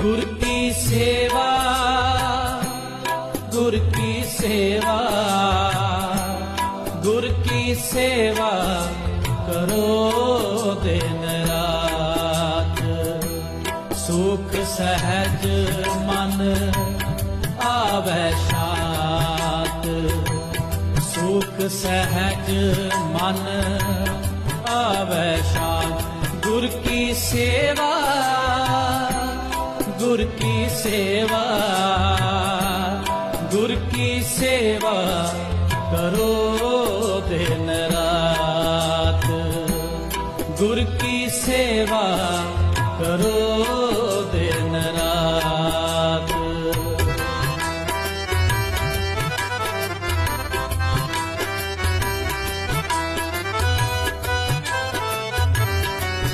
ਗੁਰ ਕੀ ਸੇਵਾ, ਗੁਰ ਕੀ ਸੇਵਾ, ਗੁਰ ਕੀ ਸੇਵਾ ਕਰੋ ਦਿਨ ਰਾਤ। ਸੁਖ ਸਹਿਜ ਮਨ ਆਵੈ ਸ਼ਾਤ। ਸੁਖ ਸਹਿਜ ਮਨ ਆਵੈ ਸ਼ਾਂਤ। ਗੁਰ ਕੀ ਸੇਵਾ ਗੁਰ ਕੀ ਸੇਵਾ ਗੁਰ ਕੀ ਸੇਵਾ ਕਰੋ ਦਿਨ ਰਾਤ। ਗੁਰ ਕੀ ਸੇਵਾ ਕਰੋ